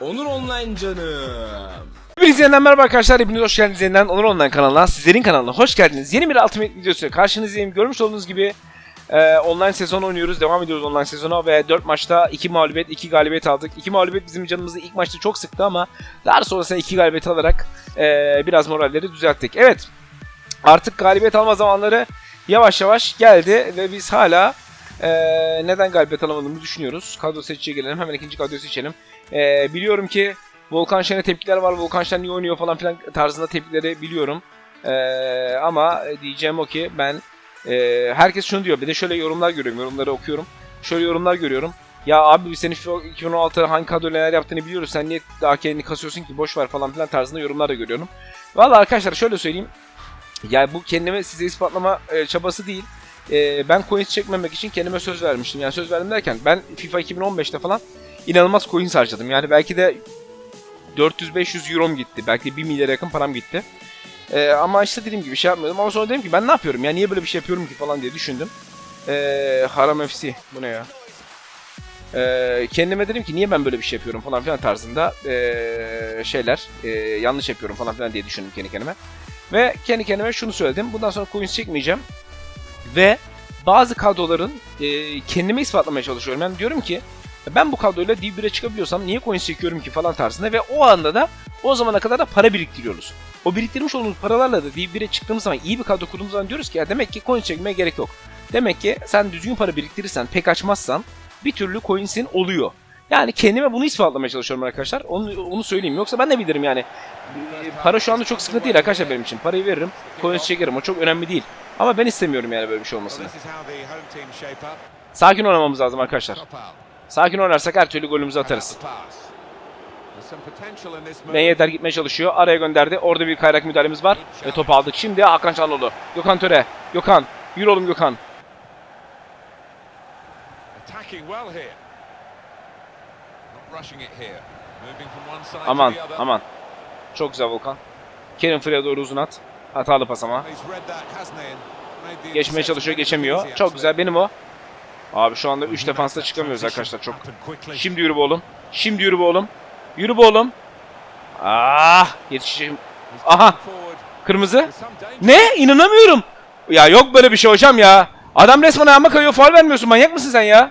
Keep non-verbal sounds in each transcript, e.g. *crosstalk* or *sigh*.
Onur Online canım. Hepinize yeniden merhaba arkadaşlar. Hepiniz hoş geldiniz yeniden Onur Online kanalına. Sizlerin kanalına hoş geldiniz. Yeni bir Ultimate videosu karşınızdayım. Görmüş olduğunuz gibi e, online sezon oynuyoruz. Devam ediyoruz online sezona ve 4 maçta 2 mağlubiyet, 2 galibiyet aldık. 2 mağlubiyet bizim canımızı ilk maçta çok sıktı ama daha sonrasında 2 galibiyet alarak e, biraz moralleri düzelttik. Evet. Artık galibiyet alma zamanları yavaş yavaş geldi ve biz hala e, neden galibiyet alamadığımızı düşünüyoruz. Kadro seçiciye gelelim. Hemen ikinci kadroyu seçelim. E, biliyorum ki Volkan Şen'e tepkiler var. Volkan Şen niye oynuyor falan filan tarzında tepkileri biliyorum. Ee, ama diyeceğim o ki ben e, herkes şunu diyor. Bir de şöyle yorumlar görüyorum. Yorumları okuyorum. Şöyle yorumlar görüyorum. Ya abi biz senin FIFA 2016 hangi kadroyla neler yaptığını biliyoruz. Sen niye daha kendini kasıyorsun ki boş ver falan filan tarzında yorumlar da görüyorum. Valla arkadaşlar şöyle söyleyeyim. Ya bu kendime size ispatlama e, çabası değil. E, ben coins çekmemek için kendime söz vermiştim. Yani söz verdim derken ben FIFA 2015'te falan inanılmaz coins harcadım. Yani belki de 400-500 eurom gitti. Belki de 1 milyara yakın param gitti. Ee, ama işte dediğim gibi şey yapmıyordum. Ama sonra dedim ki ben ne yapıyorum ya niye böyle bir şey yapıyorum ki falan diye düşündüm. Ee, Haram FC bu ne ya? Ee, kendime dedim ki niye ben böyle bir şey yapıyorum falan filan tarzında ee, şeyler ee, yanlış yapıyorum falan filan diye düşündüm kendi kendime. Ve kendi kendime şunu söyledim. Bundan sonra coins çekmeyeceğim. Ve bazı kadroların ee, kendime ispatlamaya çalışıyorum. Yani diyorum ki ben bu kadroyla Div 1'e çıkabiliyorsam niye coins çekiyorum ki falan tarzında ve o anda da o zamana kadar da para biriktiriyoruz. O biriktirmiş olduğumuz paralarla da Div 1'e çıktığımız zaman iyi bir kadro kurduğumuz zaman diyoruz ki ya demek ki coin çekmeye gerek yok. Demek ki sen düzgün para biriktirirsen, pek açmazsan bir türlü coins'in oluyor. Yani kendime bunu ispatlamaya çalışıyorum arkadaşlar. Onu, onu söyleyeyim. Yoksa ben de bilirim yani. E, Para şu anda çok sıkıntı değil arkadaşlar benim için. Parayı veririm, coins çekerim. O çok önemli değil. Ama ben istemiyorum yani böyle bir şey olmasını. Sakin oynamamız lazım arkadaşlar. Sakin oynarsak her türlü golümüzü atarız. Ben yeter gitmeye çalışıyor. Araya gönderdi. Orada bir kayrak müdahalemiz var. Ve topu aldık. Şimdi Hakan Çalhanoğlu. Gökhan Töre. Gökhan. Yürü oğlum Gökhan. Aman aman. Çok güzel Volkan. Kerim Freya doğru uzun at. Hatalı pas ama. Geçmeye çalışıyor geçemiyor. Çok güzel benim o. Abi şu anda 3 defansta çıkamıyoruz arkadaşlar çok. Şimdi yürü be oğlum. Şimdi yürü be oğlum. Yürü be oğlum. Ah yetişeceğim. Aha kırmızı. Ne? İnanamıyorum. Ya yok böyle bir şey hocam ya. Adam resmen ayağıma kayıyor faul vermiyorsun manyak mısın sen ya?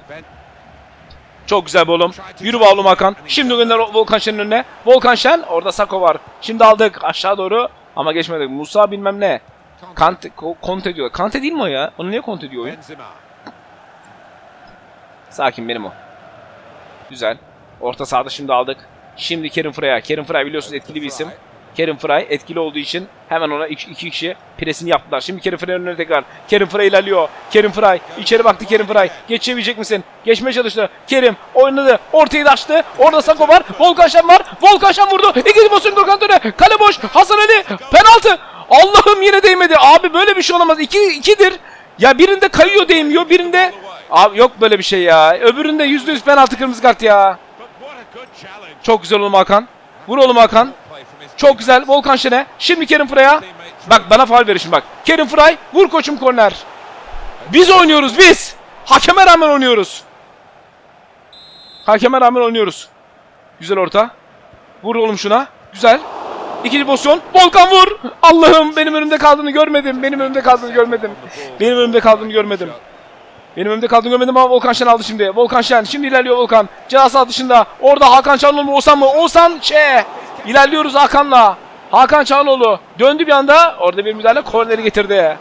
Çok güzel be oğlum. Yürü be oğlum Hakan. Şimdi gönder Volkan Şen'in önüne. Volkan Şen orada Sako var. Şimdi aldık aşağı doğru ama geçmedik. Musa bilmem ne. Kante, Conte diyor. Kante değil mi o ya? Onu niye Conte diyor oyun? Sakin benim o. Güzel. Orta sahada şimdi aldık. Şimdi Kerim Frey'a. Kerim Frey biliyorsunuz etkili bir isim. Kerim Frey etkili olduğu için hemen ona iki, iki kişi presini yaptılar. Şimdi Kerim Frey'in önüne tekrar. Kerim Frey ilerliyor. Kerim Frey içeri baktı Kerim Frey. Geçebilecek misin? Geçmeye çalıştı. Kerim oynadı. Ortayı da açtı. Orada Sako var. Volkan Şen var. Volkan Şen vurdu. İkinci pozisyon Gökhan Töre. Kale boş. Hasan Ali. Penaltı. Allah'ım yine değmedi. Abi böyle bir şey olamaz. İki, ikidir. Ya birinde kayıyor değmiyor. Birinde Abi yok böyle bir şey ya. Öbüründe yüzde yüz penaltı kırmızı kart ya. Çok güzel oğlum Hakan. Vur oğlum Hakan. Çok güzel. Volkan Şen'e. Şimdi Kerim Frey'a. Bak bana faul verir şimdi bak. Kerim Frey. Vur koçum korner. Biz oynuyoruz biz. Hakeme rağmen oynuyoruz. Hakeme rağmen oynuyoruz. Güzel orta. Vur oğlum şuna. Güzel. İkinci pozisyon. Volkan vur. Allah'ım benim önümde kaldığını görmedim. Benim önümde kaldığını görmedim. Benim önümde kaldığını görmedim. Benim önümde kaldığını görmedim ama Volkan Şen aldı şimdi. Volkan Şen şimdi ilerliyor Volkan. Cihaz dışında. Orada Hakan Çağanoğlu mu Oğuzhan mı? Oğuzhan Çe. İlerliyoruz Hakan'la. Hakan Çağanoğlu döndü bir anda. Orada bir müdahale korneri getirdi.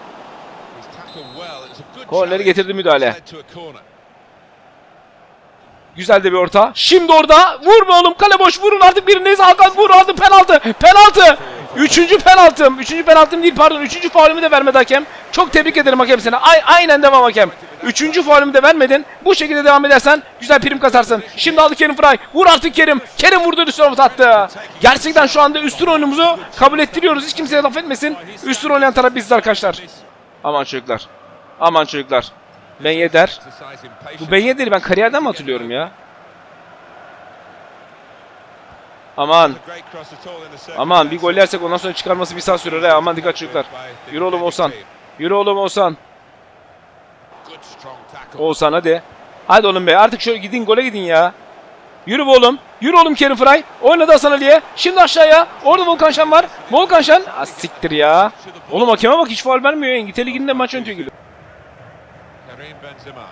Korneri getirdi müdahale. Güzel de bir orta. Şimdi orada. Vur be oğlum kale boş. Vurun artık birindeyiz. Hakan vur aldı penaltı. Penaltı. Üçüncü penaltım. Üçüncü penaltım değil pardon. Üçüncü faulümü de vermedi hakem. Çok tebrik ederim hakem seni. Ay, aynen devam hakem. Üçüncü faulümü de vermedin. Bu şekilde devam edersen güzel prim kasarsın. Şimdi aldı Kerim Fry. Vur artık Kerim. Kerim vurdu üstüne attı. Gerçekten şu anda üstün oyunumuzu kabul ettiriyoruz. Hiç kimseye laf etmesin. Üstün oynayan taraf biziz arkadaşlar. Aman çocuklar. Aman çocuklar. Ben Yedder. Bu Ben Yedder'i ben kariyerden mi hatırlıyorum ya? Aman. Aman bir gol yersek ondan sonra çıkarması bir saat sürer. He. Aman dikkat çocuklar. Yürü oğlum Oğuzhan. Yürü oğlum Oğuzhan. Oğuzhan hadi. Hadi oğlum be artık şöyle gidin gole gidin ya. Yürü be oğlum. Yürü oğlum Kerim Fry. Oynadı Hasan Ali'ye. Şimdi aşağıya. Orada Volkan Şen var. Volkan Şen. Ah, siktir ya. Oğlum hakeme bak hiç faul vermiyor. İngiltere Ligi'nde maç yönetiyor gibi. Karim Benzema.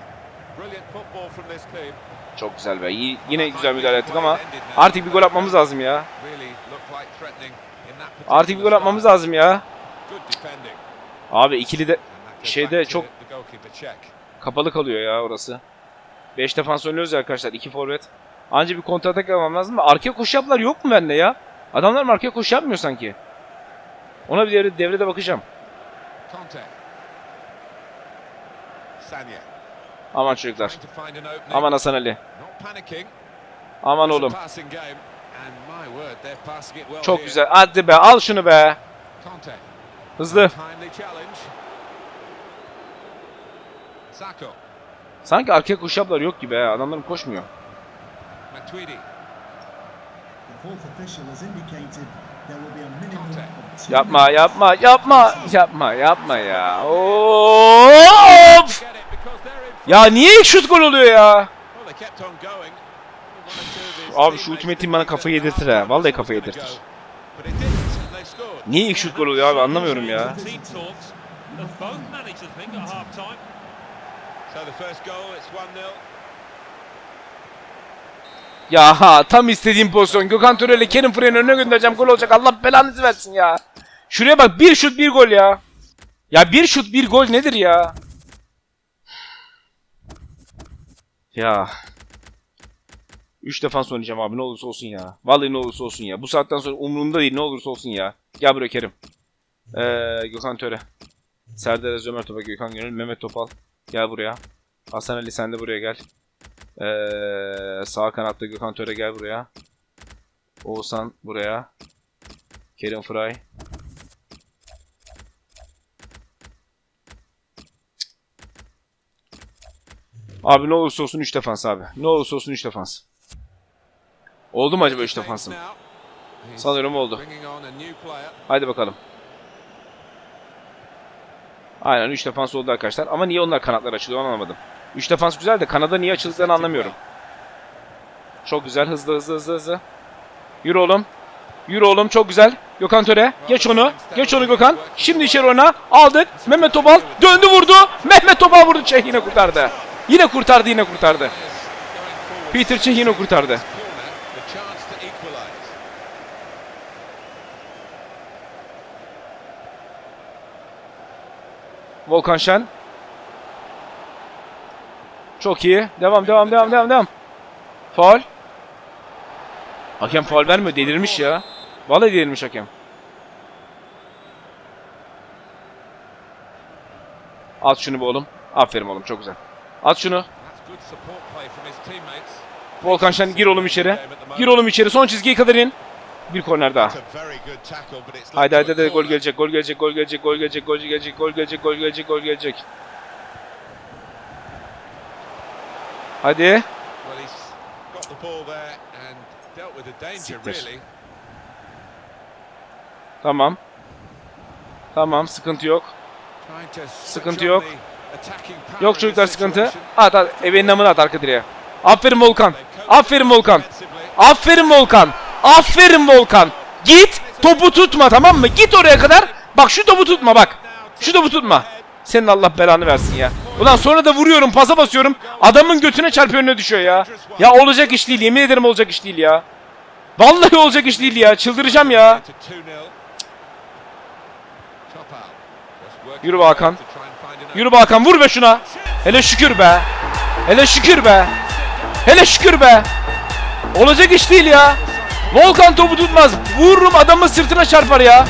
Brilliant football from this team. Çok güzel be. İyi- yine güzel müdahale ettik ama artık bir gol atmamız lazım ya. Artık bir gol atmamız lazım ya. Abi ikili de Şeyde çok-. Kapalı kalıyor ya orası. 5 defans oynuyoruz ya arkadaşlar. 2 forvet. Anca bir kontra atak yapmam lazım arkaya koşu yapılar yok mu bende ya? Adamlar mı arkaya koşu yapmıyor sanki? Ona bir devre, devrede bakacağım. Aman çocuklar. Aman Hasan Ali. Aman oğlum. Çok güzel. Hadi be al şunu be. Hızlı. Sanki arkaya koşu yapılar yok gibi ha. Adamların koşmuyor. Yapma yapma yapma. Yapma yapma ya. Of! Ya niye ilk şut gol oluyor ya? Abi şu teammates ultimate did team bana kafayı yedirtir ha. Vallahi kafayı yedirtir. Niye ilk şut gol oluyor abi anlamıyorum ya. So the first goal, it's 1-0. Ya ha tam istediğim pozisyon. Gökhan Töre ile Kerim Frey'in önüne göndereceğim. Gol olacak. Allah belanızı versin ya. Şuraya bak bir şut bir gol ya. Ya bir şut bir gol nedir ya? Ya. 3 defans oynayacağım abi ne olursa olsun ya. Vallahi ne olursa olsun ya. Bu saatten sonra umurumda değil ne olursa olsun ya. Gel buraya Kerim. Ee, Gökhan Töre. Serdar Ez, Ömer Topal, Gökhan Gönül, Mehmet Topal. Gel buraya. Hasan Ali sen de buraya gel. Ee, sağ kanatta Gökhan Töre gel buraya. Oğuzhan buraya. Kerim Fry. Abi ne olursa olsun 3 defans abi. Ne olursa olsun 3 defans. Oldu mu acaba 3 defansım? Sanıyorum oldu. Haydi bakalım. Aynen 3 defans oldu arkadaşlar. Ama niye onlar kanatlar açılıyor anlamadım. 3 defans güzel de kanada niye açıldıklarını anlamıyorum. Çok güzel. Hızlı hızlı hızlı hızlı. Yürü oğlum. Yürü oğlum çok güzel. Gökhan Töre. Geç onu. Geç onu Gökhan. Şimdi içeri oyna. Aldık. Mehmet Topal. Döndü vurdu. Mehmet Topal vurdu. Çeh yine kurtardı. Yine kurtardı yine kurtardı. Peter Çeh yine kurtardı. Volkan Şen. Çok iyi. Devam devam devam devam devam. Faul. Hakem faul vermiyor. Delirmiş ya. Vallahi delirmiş hakem. At şunu be oğlum. Aferin oğlum çok güzel. At şunu. Volkan Şen gir oğlum içeri. Gir oğlum içeri. Son çizgiye kadar in. Bir korner daha. Haydi haydi haydi gol gelecek. Gol gelecek. Gol gelecek. Gol gelecek. Gol gelecek. Gol gelecek. Gol gelecek. Gol gelecek. Hadi. Siktir. Tamam. Tamam sıkıntı yok. Sıkıntı yok. Yok çocuklar sıkıntı. At at. Ebenin namını at arka direğe. Aferin Volkan. Aferin Volkan. Aferin Volkan. Aferin Volkan. Git topu tutma tamam mı? Git oraya kadar. Bak şu topu tutma bak. Şu topu tutma. Senin Allah belanı versin ya. Ulan sonra da vuruyorum pasa basıyorum. Adamın götüne çarpıyor önüne düşüyor ya. Ya olacak iş değil yemin ederim olacak iş değil ya. Vallahi olacak iş değil ya. Çıldıracağım ya. To 2-0. Top out. Just working Yürü be Hakan. Yürü be Hakan vur be şuna. Hele şükür be. Hele şükür be. Hele şükür be. Olacak iş değil ya. Volkan topu tutmaz. Vururum adamın sırtına çarpar ya.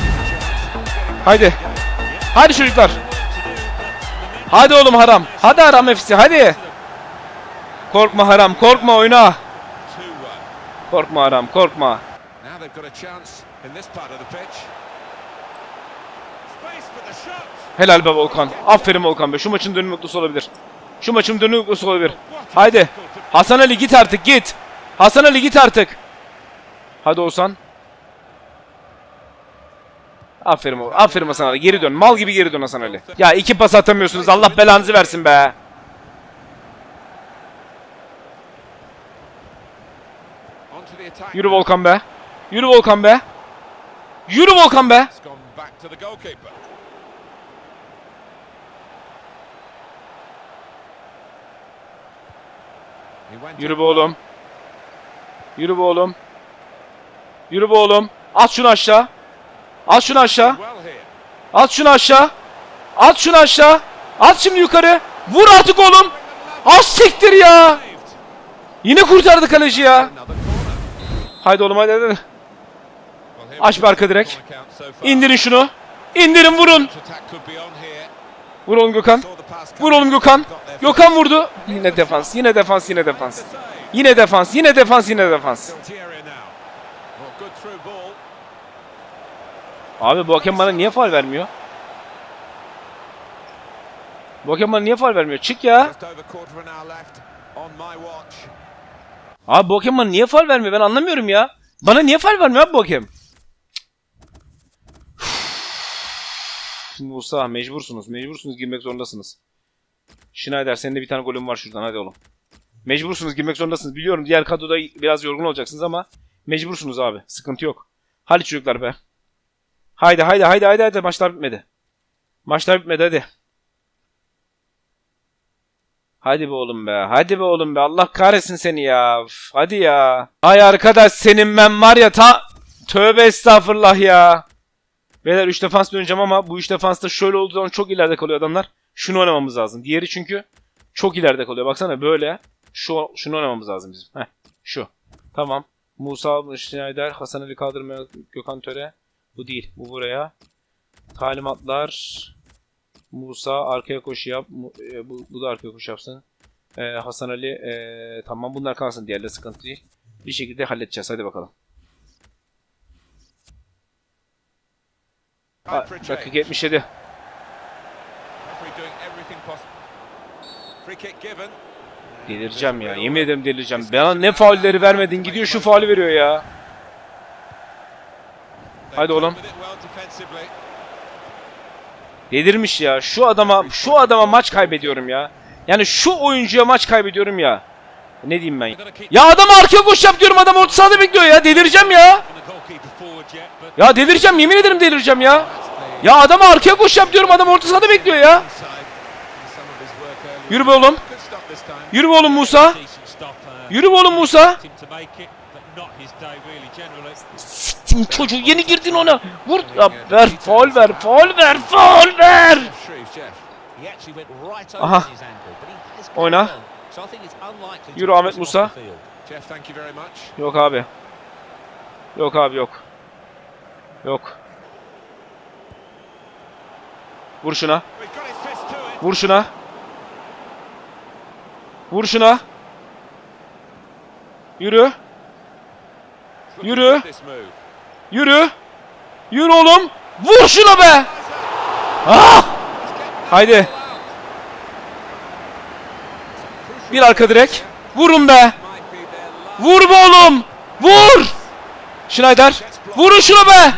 Haydi. Hadi çocuklar. Hadi oğlum haram. Hadi haram hepsi hadi. Korkma haram korkma oyna. 2-1. Korkma haram korkma. Helal be Volkan. Aferin Volkan be. Şu maçın dönüm noktası olabilir. Şu maçın dönüm noktası olabilir. Haydi. Hasan Ali git artık git. Hasan Ali git artık. Hadi Oğuzhan. Aferin o. Aferin Hasan Ali. Geri dön. Mal gibi geri dön Hasan Ali. Ya iki pas atamıyorsunuz. Allah belanızı versin be. Yürü Volkan be. Yürü Volkan be. Yürü Volkan be. Yürü be oğlum. Yürü be oğlum. Yürü be oğlum. At şunu aşağı. At şunu aşağı. At şunu aşağı. At şunu aşağı. At şimdi yukarı. Vur artık oğlum. Az siktir ya. Yine kurtardı kaleci ya. Haydi oğlum haydi. Aç bir arka far. İndirin şunu. İndirin vurun. Vur oğlum Gökhan. Vur oğlum Gökhan. Gökhan vurdu. Yine defans. Yine defans. Yine defans. The save. Yine defans. Yine defans. Yine defans. Abi bu hakem bana niye faul vermiyor? Bu hakem bana niye faul vermiyor? Çık ya. Abi bu hakem bana niye faul vermiyor? Ben anlamıyorum ya. Bana niye faul vermiyor abi bu hakem? Şimdi Musa mecbursunuz. Mecbursunuz girmek zorundasınız. Schneider senin de bir tane golün var şuradan hadi oğlum. Mecbursunuz girmek zorundasınız. Biliyorum diğer kadroda biraz yorgun olacaksınız ama mecbursunuz abi. Sıkıntı yok. Hadi çocuklar be. Haydi haydi haydi haydi haydi maçlar bitmedi. Maçlar bitmedi hadi. Hadi be oğlum be. Hadi be oğlum be. Allah kahretsin seni ya. Hadi ya. Ay arkadaş senin ben var ya ta... Tövbe estağfurullah ya. Beyler 3 defans döneceğim ama bu 3 defansta şöyle olduğu zaman çok ileride kalıyor adamlar. Şunu oynamamız lazım. Diğeri çünkü çok ileride kalıyor. Baksana böyle. Şu, şunu oynamamız lazım bizim. Heh, şu. Tamam. Musa Schneider, Hasan Ali kaldırmaya Gökhan Töre. Bu değil. Bu buraya. Talimatlar. Musa arkaya koşu yap. E, Bu, bu da arkaya koşu yapsın. Ee, Hasan Ali ee, tamam bunlar kalsın. Diğerleri sıkıntı değil. Bir şekilde halledeceğiz. Hadi bakalım. Ha, dakika change. 77. Referee doing everything possible. Free kick given. Delireceğim ya. Yemin ederim delireceğim. Bana ne faulleri vermedin gidiyor şu faulü veriyor ya. Hadi oğlum. Delirmiş ya. Şu adama şu adama maç kaybediyorum ya. Yani şu oyuncuya maç kaybediyorum ya. Ne diyeyim ben? Ya adam arkaya koş yap diyorum adam orta sahada bekliyor ya. Delireceğim ya. Ya delireceğim yemin ederim delireceğim ya. Ya adam arkaya koş yap diyorum adam orta sahada bekliyor ya. Yürü be oğlum. Yürü be oğlum Musa. Uh, Yürü be oğlum Musa. Siktim çocuğu yeni girdin ona. Vur. Ya ver faul ver faul ver faul ver. Aha. Oyna. Yürü Ahmet Musa. Yok abi. Yok abi yok. Yok. Vur şuna. Vur şuna. Vur şuna. Yürü. Yürü. Yürü. Yürü oğlum. Vur şuna be. Ah! Haydi. Bir arka direk. Vurun be. Vur be oğlum. Vur. Schneider. Vurun şuna be.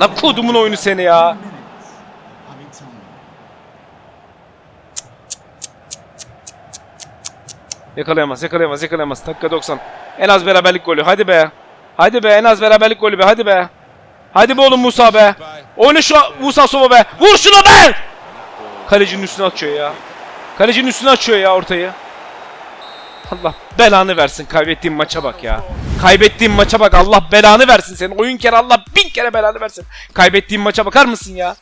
Lan kodumun oyunu seni ya. Yakalayamaz, yakalayamaz, yakalayamaz. Dakika 90. En az beraberlik golü. Hadi be. Hadi be, en az beraberlik golü be. Hadi be. Hadi be oğlum Musa be. Oyna şu Musa Sova be. Vur şuna be. Kalecinin üstüne açıyor ya. Kalecinin üstüne açıyor ya ortayı. Allah belanı versin. Kaybettiğim maça bak ya. Kaybettiğim maça bak. Allah belanı versin senin. Oyun kere Allah bin kere belanı versin. Kaybettiğim maça bakar mısın ya?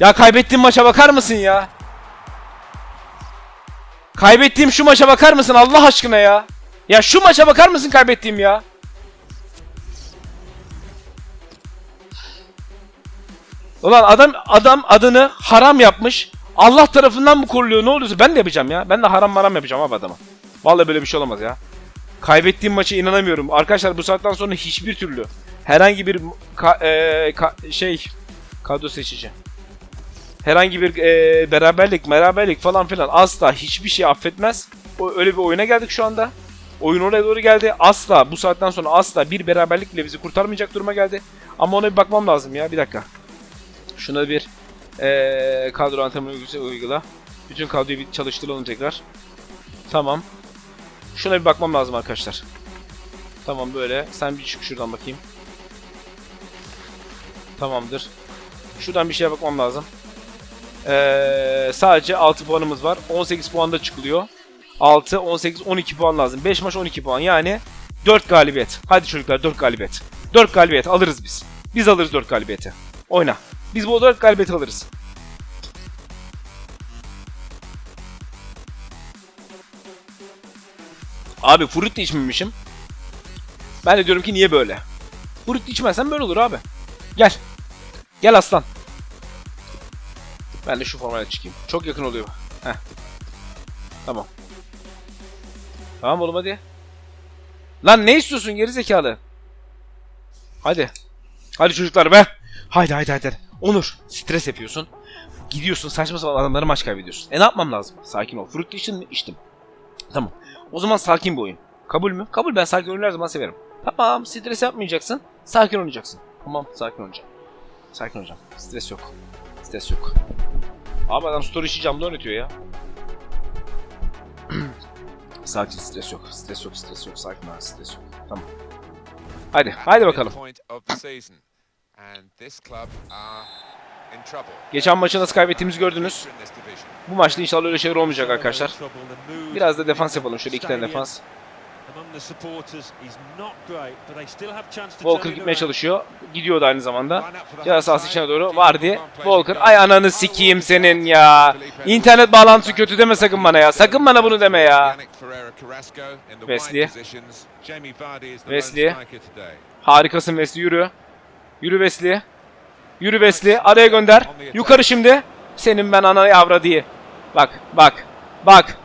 Ya kaybettiğim maça bakar mısın ya? Kaybettiğim şu maça bakar mısın Allah aşkına ya? Ya şu maça bakar mısın kaybettiğim ya? Ulan adam adam adını haram yapmış. Allah tarafından mı koruluyor ne oluyorsa ben de yapacağım ya. Ben de haram maram yapacağım abi adama. Vallahi böyle bir şey olamaz ya. Kaybettiğim maça inanamıyorum. Arkadaşlar bu saatten sonra hiçbir türlü herhangi bir ka- e, ka- şey kadro seçici. Herhangi bir e, beraberlik, beraberlik falan filan asla hiçbir şey affetmez. O, öyle bir oyuna geldik şu anda. Oyun oraya doğru geldi. Asla bu saatten sonra asla bir beraberlik bile bizi kurtarmayacak duruma geldi. Ama ona bir bakmam lazım ya. Bir dakika. Şuna bir eee kadro antrenmanı uygula. Bütün kadroyu bir çalıştıralım tekrar. Tamam. Şuna bir bakmam lazım arkadaşlar. Tamam böyle. Sen bir çık şuradan bakayım. Tamamdır. Şuradan bir şeye bakmam lazım. Ee, sadece 6 puanımız var. 18 puanda çıkılıyor. 6, 18, 12 puan lazım. 5 maç 12 puan. Yani 4 galibiyet. Hadi çocuklar 4 galibiyet. 4 galibiyet alırız biz. Biz alırız 4 galibiyeti. Oyna. Biz bu 4 galibiyeti alırız. Abi fruit içmemişim. Ben de diyorum ki niye böyle? Fruit içmezsen böyle olur abi. Gel. Gel aslan. Ben de şu formayla çıkayım. Çok yakın oluyor. Heh. Tamam. Tamam oğlum hadi. Lan ne istiyorsun geri zekalı? Hadi. Hadi çocuklar be. Haydi haydi haydi. Onur stres yapıyorsun. Gidiyorsun saçma sapan adamları maç kaybediyorsun. E ne yapmam lazım? Sakin ol. Fruit için mi? İçtim. Tamam. O zaman sakin bir oyun. Kabul mü? Kabul ben sakin oyunu her zaman severim. Tamam stres yapmayacaksın. Sakin oynayacaksın. Tamam sakin oynayacağım. Sakin olacağım. Stres yok. Stres yok. Abi adam story işi camda oynatıyor ya. *clears throat* sakin stres yok. Stres yok stres yok. Sakin ol stres yok. Tamam. Hadi hadi bakalım. Geçen maçı nasıl kaybettiğimizi gördünüz. Bu maçta inşallah öyle şeyler olmayacak arkadaşlar. Biraz da defans yapalım. Şöyle iki tane defans. Walker gitmeye çalışıyor. Gidiyordu aynı zamanda. Ceza sahası içine doğru. Vardy. Walker. Ay ananı sikeyim senin ya. İnternet bağlantısı kötü deme sakın bana ya. Sakın bana bunu deme ya. Wesley. Wesley. Harikasın Wesley yürü. Yürü Wesley. Yürü Wesley. Araya gönder. Yukarı şimdi. Senin ben ana yavra diye. Bak bak. Bak.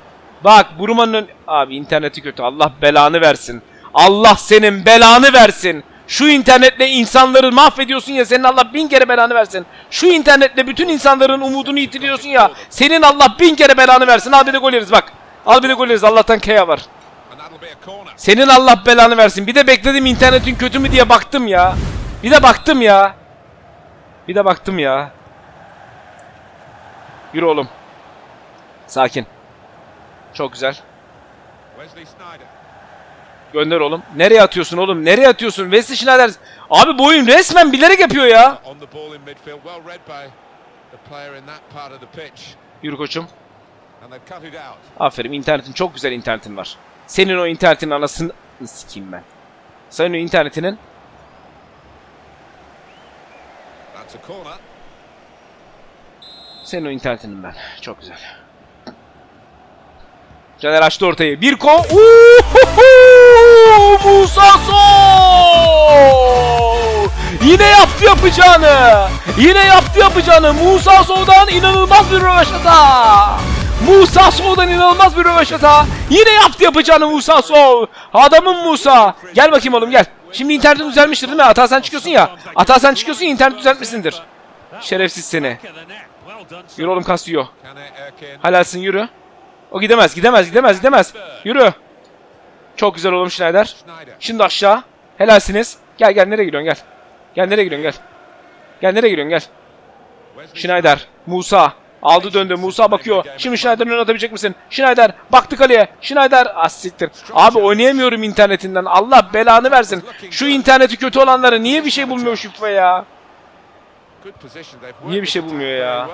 Bak Buruma'nın ön... Abi interneti kötü. Allah belanı versin. Allah senin belanı versin. Şu internetle insanları mahvediyorsun ya senin Allah bin kere belanı versin. Şu internetle bütün insanların umudunu yitiriyorsun ya. Senin Allah bin kere belanı versin. Al bir de gol yeriz bak. Al bir de gol yeriz. Allah'tan Kea var. Senin Allah belanı versin. Bir de bekledim internetin kötü mü diye baktım ya. Bir de baktım ya. Bir de baktım ya. Yürü oğlum. Sakin. Çok güzel. Gönder oğlum. Nereye atıyorsun oğlum? Nereye atıyorsun? Wesley Schneider. Abi bu oyun resmen bilerek yapıyor ya. Pitch. Yürü koçum. Aferin internetin çok güzel internetin var. Senin o internetin anasını sikeyim ben. Senin o internetinin Senin o internetinin ben. Çok güzel. Caner açtı ortayı. Bir ko. Musa! Yine yaptı yapacağını. Yine yaptı yapacağını. Musa Sow'dan inanılmaz bir röveşata. Musa Sow'dan inanılmaz bir röveşata. Yine yaptı yapacağını Musa Sow. Adamın Musa. Gel bakayım oğlum gel. Şimdi internetin düzelmiştir değil mi? Hata sen çıkıyorsun ya. Hata sen çıkıyorsun ya internet düzeltmişsindir. Şerefsiz seni. Yürü oğlum Castillo. Halalsin yürü. O gidemez, gidemez, gidemez, gidemez. Yürü. Çok güzel oğlum Schneider. Şimdi aşağı. Helalsiniz. Gel gel nereye gidiyorsun gel. Gel nereye gidiyorsun gel. Gel nereye gidiyorsun gel. Schneider. Musa. Aldı döndü. Musa bakıyor. Şimdi Schneider'ın önüne atabilecek misin? Schneider. Baktı kaleye. Schneider. Az siktir. Abi oynayamıyorum internetinden. Allah belanı versin. Şu interneti kötü olanlara niye bir şey bulmuyor FIFA ya? Niye bir şey bulmuyor ya?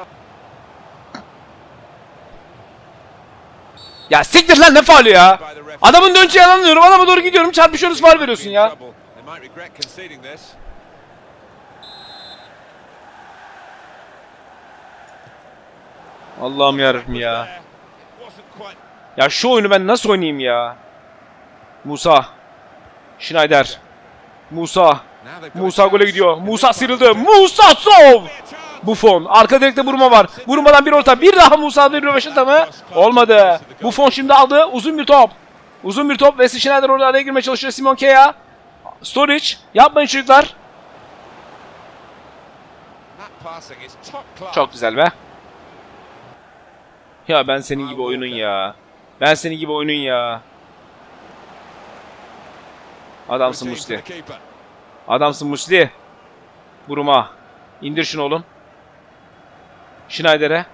Ya siktir lan ne faulü ya? Adamın döneceği anlamıyorum. Adama doğru gidiyorum. Çarpışıyoruz faul veriyorsun ya. Allah'ım yarabbim ya. Ya şu oyunu ben nasıl oynayayım ya? Musa. Schneider. Musa. Musa gole gidiyor. Musa sıyrıldı. Musa Sov! Buffon. Arka direkte Buruma var. Buruma'dan bir orta. Bir daha Musa bir röveşata mı? Olmadı. Buffon şimdi aldı. Uzun bir top. Uzun bir top. Wesley Schneider orada araya girmeye çalışıyor. Simon Kea. Storic. Yapmayın çocuklar. Çok güzel be. Ya ben senin gibi oyunun ya. Ben senin gibi oyunun ya. Adamsın keeper. Adamsın Musti. Buruma. İndir şunu oğlum. Schneider'e.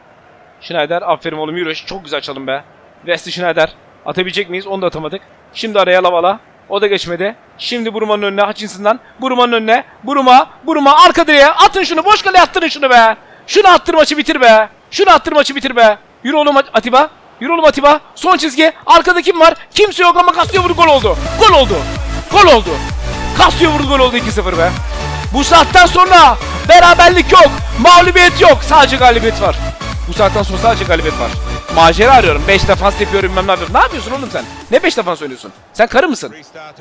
Schneider aferin oğlum yürü. Çok güzel çalım be. Wesley Schneider. Atabilecek miyiz? Onu da atamadık. Şimdi araya Lavala. O da geçmedi. Şimdi Buruma'nın önüne Hutchinson'dan. Buruma'nın önüne. Buruma. Buruma arka direğe. Atın şunu. Boş kaleye attırın şunu be. Şunu attır maçı bitir be. Şunu attır maçı bitir be. Yürü oğlum At- Atiba. Yürü oğlum Atiba. Son çizgi. Arkada kim var? Kimse yok ama Kastıyor vurdu gol oldu. Gol oldu. Gol oldu. Kastıyor vurdu gol oldu 2-0 be. Bu saatten sonra beraberlik yok. Mağlubiyet yok. Sadece galibiyet var. Bu saatten sonra sadece galibiyet var. Macera arıyorum. 5 defans yapıyorum bilmem ne yapıyorum. Ne yapıyorsun oğlum sen? Ne 5 defans oynuyorsun? Sen karı mısın?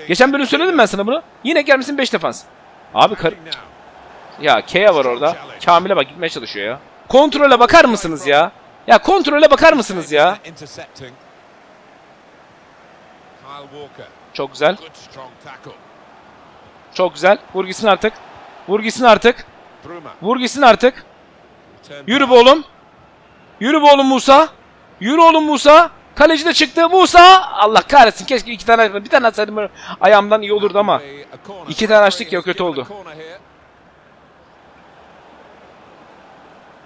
Geçen bölüm söyledim ben sana bunu. Yine gelmişsin 5 defans. Abi karı... Ya Kea var orada. Kamil'e bak gitmeye çalışıyor ya. Kontrole bakar mısınız ya? Ya kontrole bakar mısınız ya? Çok güzel. Çok güzel. Vur gitsin artık. Vur gitsin artık. Vur gitsin artık. Yürü be oğlum. Yürü be oğlum Musa. Yürü oğlum Musa. Kaleci de çıktı. Musa. Allah kahretsin. Keşke iki tane bir tane atsaydım ayağımdan iyi olurdu ama. İki tane açtık ya, kötü oldu. a corner here.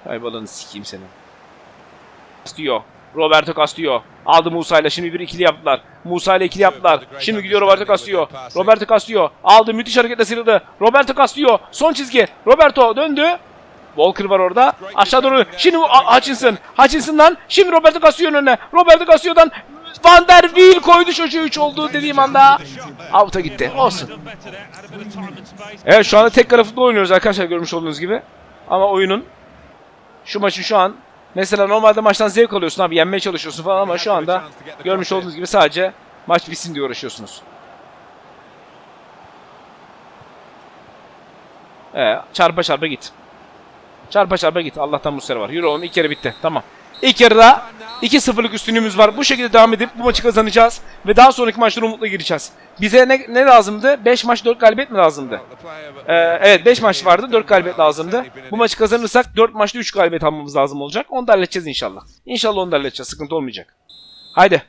Ay balını sikeyim seni. Castillo. Roberto Castillo. Aldı Musa ile şimdi bir ikili yaptılar. Musa ile ikili yaptılar. Şimdi gidiyor Roberto Castillo. Roberto Castillo. Aldı müthiş hareketle sıyrıldı. Roberto Castillo. Son çizgi. Roberto döndü. Walker var orada. Aşağı doğru. Şimdi Hutchinson. Hutchinson'dan. Şimdi Roberto Castillo'nun önüne. Roberto Castillo'dan Van der Wiel koydu çocuğu 3 oldu dediğim anda. Out'a gitti. Olsun. Evet şu anda tek kara futbol oynuyoruz arkadaşlar görmüş olduğunuz gibi. Ama oyunun şu maçın şu an mesela normalde maçtan zevk alıyorsun abi yenmeye çalışıyorsun falan ama şu anda görmüş olduğunuz gibi sadece maç bitsin diye uğraşıyorsunuz. Ee, çarpa çarpa git. Çarpa çarpa git. Allah'tan Muslera var. Yürü oğlum ilk yarı bitti. Tamam. İlk yarıda 2-0'lık üstünlüğümüz var. Bu şekilde devam edip bu maçı kazanacağız. Ve daha sonraki maçlara umutla gireceğiz. Bize ne, ne lazımdı? 5 maç 4 galibiyet mi lazımdı? Ee, evet 5 maç vardı 4 galibiyet lazımdı. Bu maçı kazanırsak 4 maçta 3 galibiyet almamız lazım olacak. Onu da halledeceğiz inşallah. İnşallah onu da halledeceğiz. Sıkıntı olmayacak. Haydi.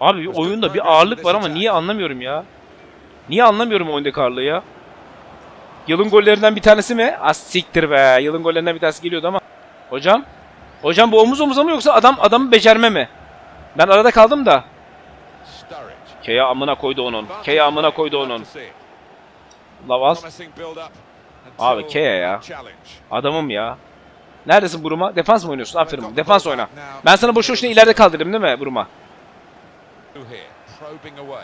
Abi oyunda bir ağırlık var ama niye anlamıyorum ya. Niye anlamıyorum oyundaki ağırlığı ya. Yılın gollerinden bir tanesi mi? Az siktir be. Yılın gollerinden bir tanesi geliyordu ama. Hocam. Hocam bu omuz omuza mı yoksa adam adamı becerme mi? Ben arada kaldım da. Keya amına koydu onun. Keya amına koydu onun. Lavaz. Abi, Kea ya. Adamım ya. Neredesin Buruma? Defans mı oynuyorsun? Aferin. Defans oyna. Ben sana boşu boşuna ileride kaldırdım değil mi Buruma?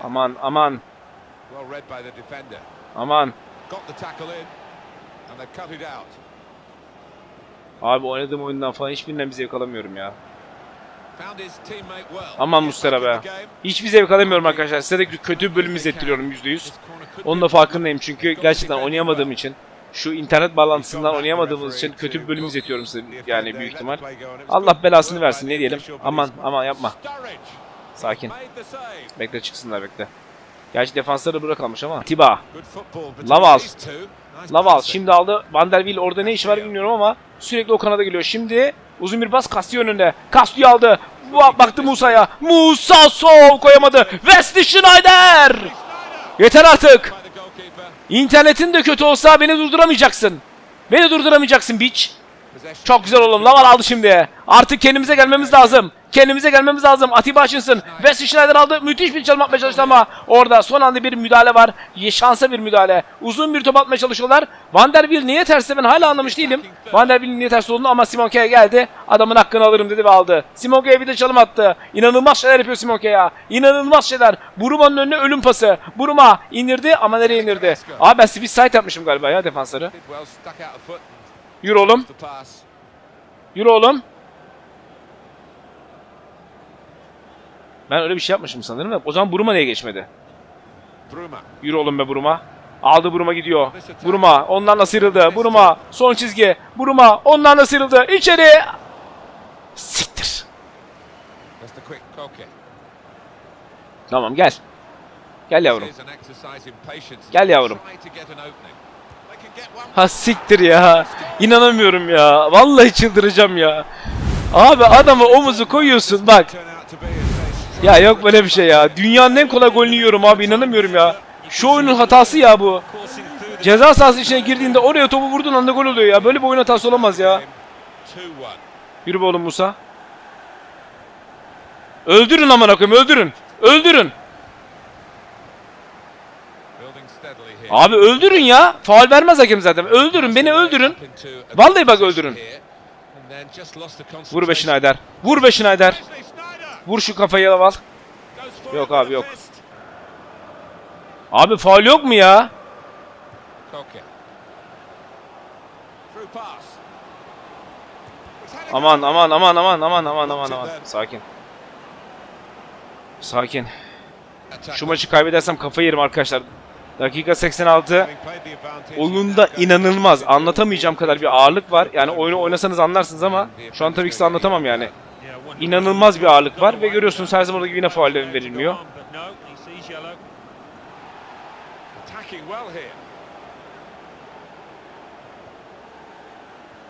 Aman aman aman. Got the tackle in, and they cut it out. Abi oynadığım oyundan falan hiçbirinden bir zevk alamıyorum ya. Aman Mustera be. Hiçbir zevk alamıyorum arkadaşlar. Size de kötü bir bölüm izlettiriyorum %100. This corner could Onun da farkındayım çünkü gerçekten oynayamadığım için şu internet bağlantısından oynayamadığımız için kötü bir bölüm izletiyorum size yani büyük ihtimal. Allah belasını versin ne diyelim. Aman aman yapma. Sakin. Bekle çıksınlar bekle. Gerçi defansları bırakalmış ama. Tiba. Laval. Laval şimdi aldı. Van der Wiel orada ne işi var bilmiyorum ama sürekli o kanada geliyor. Şimdi uzun bir bas Castillo önünde. Castillo aldı. Ba- Baktı Musa'ya. Musa sol koyamadı. Wesley Schneider. Yeter artık. İnternetin de kötü olsa beni durduramayacaksın. Beni durduramayacaksın biç. Çok güzel oğlum. Laval aldı şimdi. Artık kendimize gelmemiz lazım. Kendimize gelmemiz lazım. Atiba açınsın. Wesley Schneider aldı. Müthiş bir çalım atmaya çalıştı ama orada son anda bir müdahale var. Şansa bir müdahale. Uzun bir top atmaya çalışıyorlar. Van der Wiel niye terse ben hala anlamış değilim. Van der Wiel'in niye ters olduğunu ama Simon Kea geldi. Adamın hakkını alırım dedi ve aldı. Simon Kea bir de çalım attı. İnanılmaz şeyler yapıyor Simon Kea. İnanılmaz şeyler. Buruma'nın önüne ölüm pası. Buruma indirdi ama nereye indirdi? Abi ben speed side yapmışım galiba ya defansları. Yürü oğlum. Yürü oğlum. Ben öyle bir şey yapmışım sanırım da o zaman Buruma niye geçmedi? Yürü oğlum be Buruma. Aldı Buruma gidiyor. Buruma ondan da sıyrıldı. Buruma son çizgi. Buruma ondan da sıyrıldı. İçeri. Siktir. Tamam gel. Gel yavrum. Gel yavrum. Ha siktir ya. İnanamıyorum ya. Vallahi çıldıracağım ya. Abi adamı omuzu koyuyorsun bak. Ya yok böyle bir şey ya. Dünyanın en kolay golünü yiyorum abi inanamıyorum ya. Şu oyunun hatası ya bu. Ceza sahası içine girdiğinde oraya topu vurduğun anda gol oluyor ya. Böyle bir oyun hatası olamaz ya. 2-1. Yürü be oğlum Musa. Öldürün amına koyayım öldürün. Öldürün. Abi öldürün ya. Faul vermez hakem zaten. Öldürün beni öldürün. Vallahi bak öldürün. Vur be Schneider. Vur be Schneider. Vur şu kafayı al. Yok abi, yok. Abi faul yok mu ya? Aman aman aman aman aman aman aman aman. Sakin. Sakin. Şu maçı kaybedersem kafayı yerim arkadaşlar. Dakika 86. Having played the advantage, Oyunda inanılmaz. Anlatamayacağım kadar bir ağırlık var. Yani oyunu oynasanız anlarsınız ama şu an tabii ki size anlatamam yani. İnanılmaz bir ağırlık var ve görüyorsunuz her zaman gibi yine fauller verilmiyor.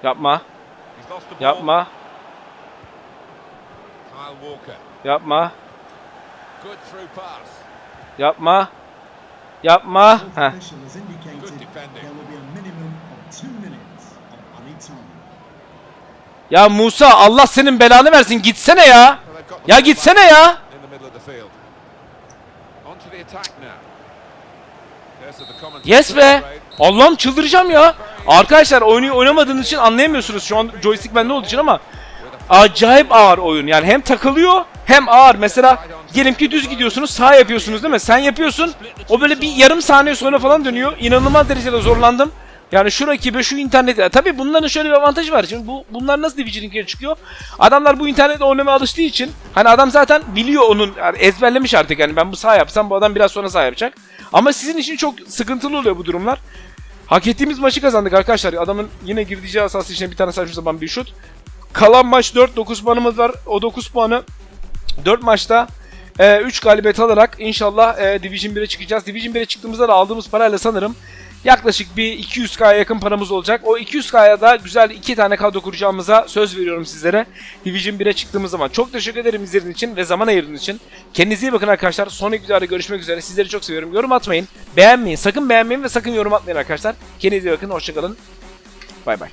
Yapma. Yapma. Yapma. Yapma. Yapma. Heh. Ya Musa Allah senin belanı versin gitsene ya. Ya gitsene ya. Yes be. Allah'ım çıldıracağım ya. Arkadaşlar oyunu oynamadığınız için anlayamıyorsunuz şu an joystick bende olduğu için ama acayip ağır oyun. Yani hem takılıyor hem ağır. Mesela diyelim ki düz gidiyorsunuz sağ yapıyorsunuz değil mi? Sen yapıyorsun o böyle bir yarım saniye sonra falan dönüyor. İnanılmaz derecede zorlandım. Yani şu rakibe şu internete. Tabii bunların şöyle bir avantajı var. Şimdi bu bunlar nasıl Division 2'ye çıkıyor? Adamlar bu internetle oynamaya alıştığı için hani adam zaten biliyor onun yani ezberlemiş artık yani ben bu sağ yapsam bu adam biraz sonra sağ yapacak. Ama sizin için çok sıkıntılı oluyor bu durumlar. Hak ettiğimiz maçı kazandık arkadaşlar. Adamın yine girdiği asası için bir tane saçma sapan bir şut. Kalan maç 4 9 puanımız var. O 9 puanı 4 maçta 3 galibiyet alarak inşallah e, Division 1'e çıkacağız. Division 1'e çıktığımızda da aldığımız parayla sanırım yaklaşık bir 200k'ya yakın paramız olacak. O 200k'ya da güzel 2 tane kadro kuracağımıza söz veriyorum sizlere. Division 1'e çıktığımız zaman. Çok teşekkür ederim izlediğiniz için ve zaman ayırdığınız için. Kendinize iyi bakın arkadaşlar. Sonraki videoda görüşmek üzere. Sizleri çok seviyorum. Yorum atmayın. Beğenmeyin. Sakın beğenmeyin ve sakın yorum atmayın arkadaşlar. Kendinize iyi bakın. Hoşçakalın. Bay bay.